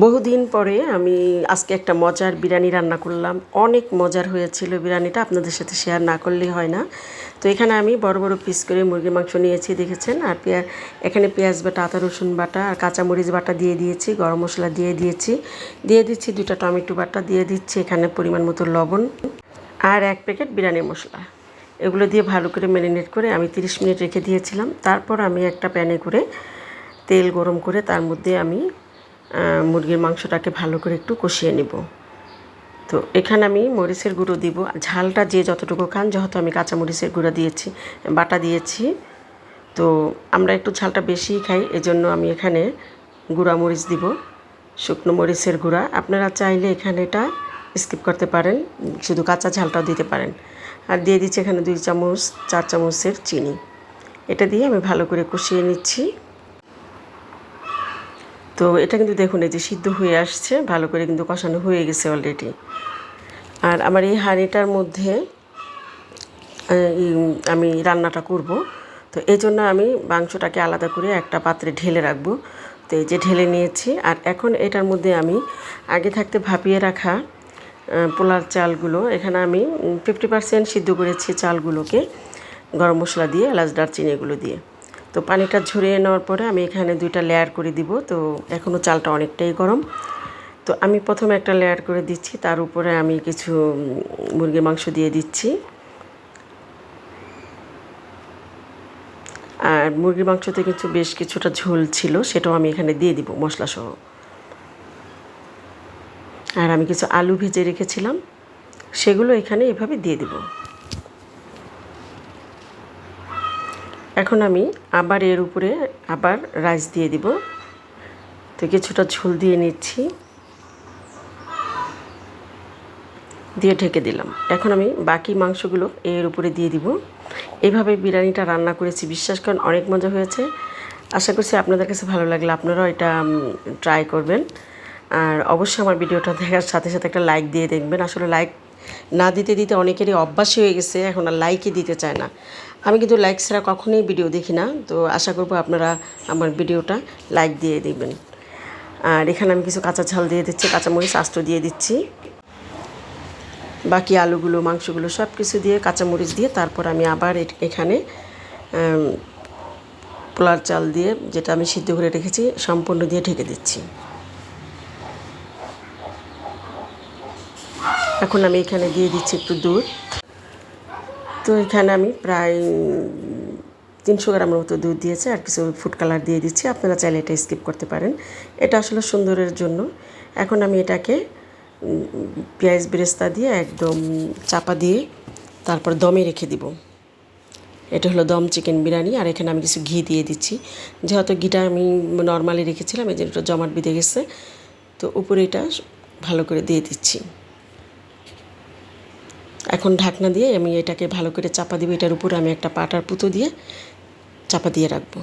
বহুদিন পরে আমি আজকে একটা মজার বিরিয়ানি রান্না করলাম। অনেক মজার হয়েছিল বিরিয়ানিটা, আপনাদের সাথে শেয়ার না করলেই হয় না। তো এখানে আমি বড় বড় পিস করে মুরগির মাংস নিয়েছি, দেখেছেন? আর পেঁয়া, এখানে পেঁয়াজ বাটা, আদা, রসুন বাটা, আর কাঁচামরিচ বাটা দিয়ে দিয়েছি, গরম মশলা দিয়ে দিয়েছি। দিয়ে দিচ্ছি দুটা টমেটো বাটা, দিয়ে দিচ্ছি এখানে পরিমাণ মতো লবণ আর এক প্যাকেট বিরিয়ানি মশলা। এগুলো দিয়ে ভালো করে ম্যারিনেট করে আমি 30 মিনিট রেখে দিয়েছিলাম। তারপর আমি একটা প্যানে করে তেল গরম করে তার মধ্যে আমি মুরগির মাংসটাকে ভালো করে একটু কষিয়ে নিব। তো এখানে আমি মরিচের গুঁড়ো দিব। ঝালটা যে যতটুকু খান, যেহেতু আমি কাঁচা মরিচের গুঁড়ো দিয়েছি, বাটা দিয়েছি, তো আমরা একটু ঝালটা বেশিই খাই, এজন্য আমি এখানে গুঁড়া মরিচ দিব, শুকনো মরিচের গুঁড়া। আপনারা চাইলে এখানে এটা স্কিপ করতে পারেন, শুধু কাঁচা ঝালটাও দিতে পারেন। আর দিয়ে দিচ্ছি এখানে দুই চামচ, চার চামচের চিনি। এটা দিয়ে আমি ভালো করে কষিয়ে নিচ্ছি। তো এটা কিন্তু দেখুন, এই যে সিদ্ধ হয়ে আসছে, ভালো করে কিন্তু কষানো হয়ে গেছে অলরেডি আর আমার এই হাঁড়িটার মধ্যে আমি রান্নাটা করব। তো এই জন্য আমি মাংসটাকে আলাদা করে একটা পাত্রে ঢেলে রাখব। তো এই যে ঢেলে নিয়েছি, আর এখন এটার মধ্যে আমি আগে থাকতে ভাপিয়ে রাখা পোলার চালগুলো, এখানে আমি ফিফটি পার্সেন্ট সিদ্ধ করেছি চালগুলোকে, গরম মশলা দিয়ে, এলাচ, দারচিনি এগুলো দিয়ে। তো পানিটা ঝরিয়ে নেওয়ার পরে আমি এখানে দুইটা লেয়ার করে দিব। তো এখনও চালটা অনেকটাই গরম। তো আমি প্রথমে একটা লেয়ার করে দিচ্ছি, তার উপরে আমি কিছু মুরগির মাংস দিয়ে দিচ্ছি। আর মুরগির মাংসতে কিছু বেশ কিছুটা ঝোল ছিল, সেটাও আমি এখানে দিয়ে দিব মশলা সহ আর আমি কিছু আলু ভেজে রেখেছিলাম, সেগুলো এখানে এভাবে দিয়ে দিব। এখন আমি আবার এর উপরে আবার রাইস দিয়ে দিব। তো কিছুটা ঝোল দিয়ে নিচ্ছি। দিয়ে ঢেকে দিলাম। এখন আমি বাকি মাংসগুলো এর উপরে দিয়ে দিব। এইভাবে বিরিয়ানিটা রান্না করেছি, বিশ্বাস করেন অনেক মজা হয়েছে। আশা করছি আপনাদের কাছে ভালো লাগলে আপনারাও এটা ট্রাই করবেন। আর অবশ্যই আমার ভিডিওটা দেখার সাথে সাথে একটা লাইক দিয়ে দেখবেন। আসলে লাইক না দিতে দিতে অনেকেরই অভ্যাসই হয়ে গেছে, এখন আর লাইকই দিতে চায় না। আমি কিন্তু লাইক ছাড়া কখনোই ভিডিও দেখি না, তো আশা করব আপনারা আমার ভিডিওটা লাইক দিয়ে দিবেন। আর এখানে আমি কিছু কাঁচা ঝাল দিয়ে দিচ্ছি, কাঁচামরিচ আস্ত দিয়ে দিচ্ছি। বাকি আলুগুলো, মাংসগুলো সব কিছু দিয়ে কাঁচামরিচ দিয়ে তারপর আমি আবার এখানে পোলার চাল দিয়ে যেটা আমি সিদ্ধ করে রেখেছি, সম্পূর্ণ দিয়ে ঢেকে দিচ্ছি। এখন আমি এখানে দিয়ে দিচ্ছি একটু দুধ। তো এখানে আমি প্রায় তিনশো গ্রামের মতো দুধ দিয়েছে আর কিছু ফুড কালার দিয়ে দিচ্ছি। আপনারা চাইলে এটা স্কিপ করতে পারেন। এটা আসলে সুন্দরের জন্য। এখন আমি এটাকে পেঁয়াজ বেরেস্তা দিয়ে একদম চাপা দিয়ে তারপর দমে রেখে দিব। এটা হলো দম চিকেন বিরিয়ানি আর এখানে আমি কিছু ঘি দিয়ে দিচ্ছি। যেহেতু ঘিটা আমি নর্মালি রেখেছিলাম, এই যে জমাট বেঁধে গেছে। তো উপরে এটা ভালো করে দিয়ে দিচ্ছি। এখন ঢাকনা দিয়ে আমি এটাকে ভালো করে চাপা দিব। এটার উপরে আমি একটা পাটার পুতো দিয়ে চাপা দিয়ে রাখব।